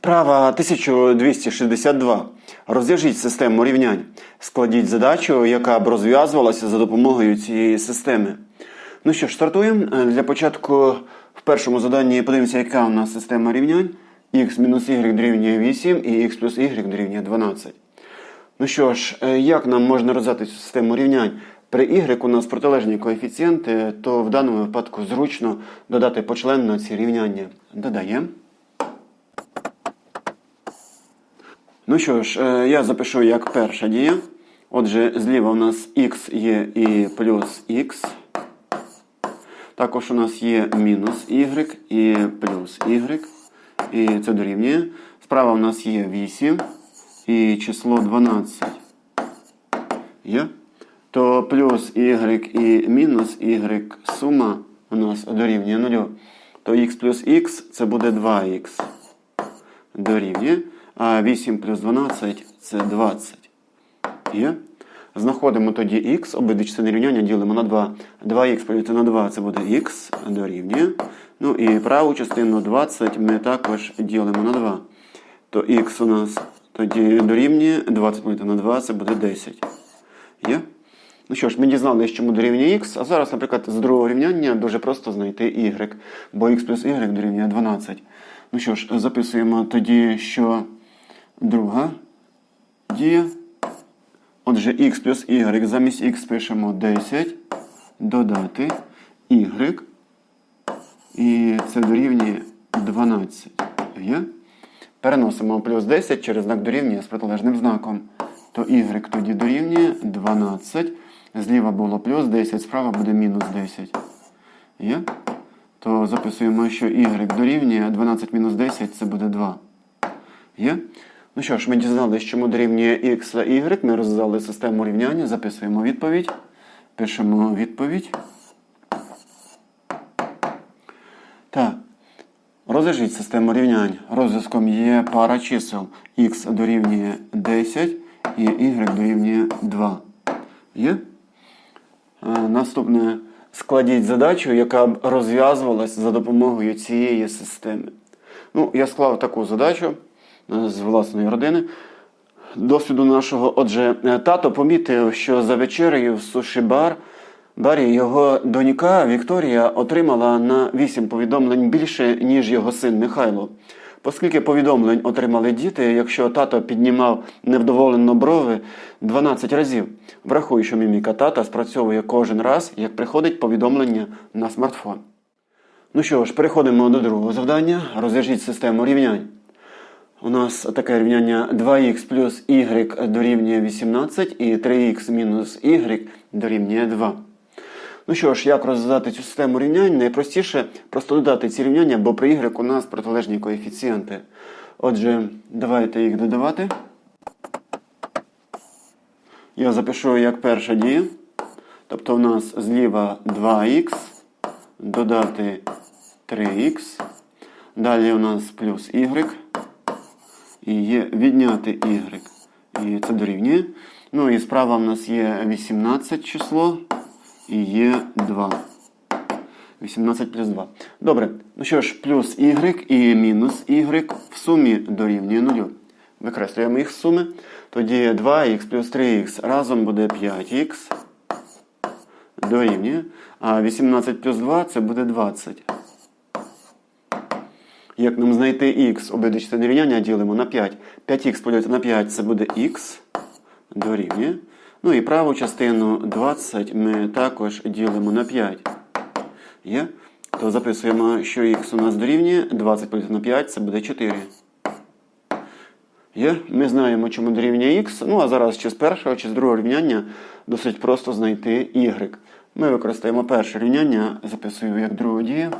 Вправа 1262. Розв'яжіть систему рівнянь. Складіть задачу, яка б розв'язувалася за допомогою цієї системи. Ну що ж, стартуємо. Для початку в першому заданні подивимося, яка у нас система рівнянь. x мінус y дорівнює 8 і x плюс y дорівнює 12. Ну що ж, е, як нам можна розв'язати цю систему рівнянь? При y у нас протилежні коефіцієнти, то в даному випадку зручно додати почленно ці рівняння. Додаємо. Ну що ж, е, я запишу як перша дія. Отже, зліва у нас x є і плюс x. Також у нас є мінус y і плюс y. І це дорівнює. Справа у нас є 8 і число 12. Є? То плюс y і мінус y сума у нас дорівнює 0. То x плюс x це буде 2х. Дорівнює. А 8 плюс 12 це 20. Є? Знаходимо тоді х, обидві частини рівняння ділимо на 2. 2х поділити на 2 це буде х дорівнює. Ну і праву частину 20 ми також ділимо на 2. То х у нас тоді дорівнює 20 поділити на 2 це буде 10. Є? Ну що ж, ми дізналися, чому дорівнює х, а зараз, наприклад, з другого рівняння дуже просто знайти y, бо х плюс y дорівнює 12. Ну що ж, записуємо тоді, що друга дія. Отже, x плюс y замість x пишемо 10, додати y, і це дорівнює 12. Є? Переносимо плюс 10 через знак дорівнює з протилежним знаком. То y тоді дорівнює 12. Зліва було плюс 10, справа буде мінус 10. Є? То записуємо, що y дорівнює 12 мінус 10 це буде 2. Є? Ну що ж, ми дізналися, чому дорівнює x та y. Ми розв'язали систему рівняння, записуємо відповідь. Пишемо відповідь. Так. Розв'яжіть систему рівнянь. Розв'язком є пара чисел x дорівнює 10 і y дорівнює 2. Є? Е, Наступне. Складіть задачу, яка б розв'язувалась за допомогою цієї системи. Ну, я склав таку задачу з власної родини. Досвіду нашого, отже, е, тато помітив, що за вечерею в суші-бар барі його донька Вікторія отримала на 8 повідомлень більше, ніж його син Михайло. Оскільки повідомлень отримали діти, якщо тато піднімав невдоволено брови 12 разів, врахуй, що міміка тата спрацьовує кожен раз, як приходить повідомлення на смартфон. Ну що ж, переходимо до другого завдання. Розв'яжіть систему рівнянь. У нас таке рівняння 2х плюс y дорівнює 18 і 3х мінус y дорівнює 2. Ну що ж, як розв'язати цю систему рівнянь? Найпростіше просто додати ці рівняння, бо при y у нас протилежні коефіцієнти. Отже, давайте їх додавати. Я запишу як перша дія. Тобто у нас зліва 2х, додати 3х. Далі у нас плюс y. І є відняти y. І це дорівнює. Ну і справа в нас є 18 число і є 2. 18 плюс 2. Добре. Ну що ж, плюс y і мінус y в сумі дорівнює 0. Викреслюємо їх суми. Тоді 2х плюс 3х разом буде 5х. Дорівнює. А 18 плюс 2 це буде 20. Як нам знайти х, обидві частини рівняння ділимо на 5. 5х поділити на 5 це буде х. Дорівнює. Ну і праву частину 20 ми також ділимо на 5. Є? То записуємо, що х у нас дорівнює. 20 поділити на 5 це буде 4. Є? Ми знаємо, чому дорівнює х. Ну а зараз чи з першого, чи з другого рівняння досить просто знайти y. Ми використаємо перше рівняння, записую як другу дію.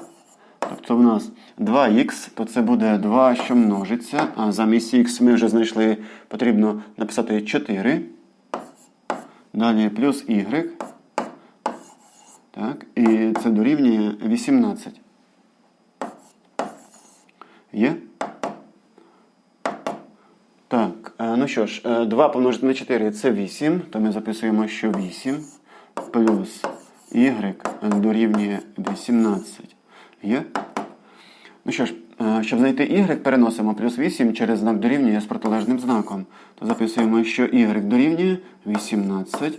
Тобто в нас 2х, то це буде 2, що множиться. А замість х ми вже знайшли, потрібно написати 4. Далі плюс y. Так, і це дорівнює 18. Є? Так, е, ну що ж, е, 2 помножити на 4 це 8, то ми записуємо, що 8 плюс y дорівнює 18. Є? Ну що ж, Е, Щоб знайти y, переносимо плюс 8 через знак дорівнює з протилежним знаком. То записуємо, що y дорівнює 18.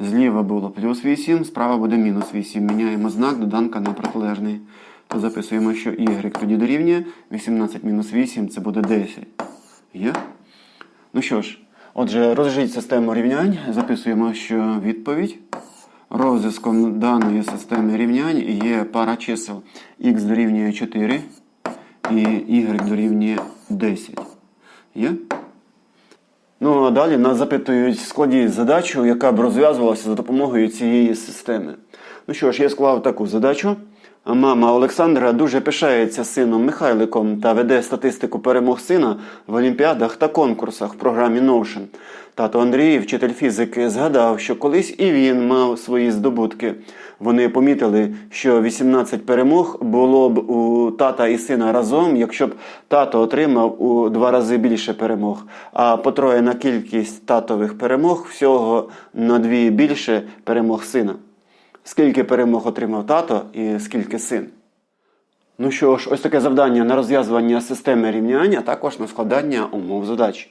Зліва було плюс 8, справа буде мінус 8. Міняємо знак доданка на протилежний. То записуємо, що y тоді дорівнює 18 мінус 8 це буде 10. Є? Ну що ж, отже, розжіть систему рівнянь. Записуємо, що відповідь. Розв'язком даної системи рівнянь є пара чисел x дорівнює 4 і y дорівнює 10. Є? Ну, а далі нас запитують складіть задачу, яка б розв'язувалася за допомогою цієї системи. Ну що ж, я склав таку задачу. Мама Олександра дуже пишається сином Михайликом та веде статистику перемог сина в олімпіадах та конкурсах в програмі Notion. Тато Андрій, вчитель фізики, згадав, що колись і він мав свої здобутки. Вони помітили, що 18 перемог було б у тата і сина разом, якщо б тато отримав у два рази більше перемог, а потроєна кількість татових перемог всього на дві більше перемог сина. Скільки перемог отримав тато і скільки син? Ну що ж, ось таке завдання на розв'язування системи рівнянь, а також на складання умов задач.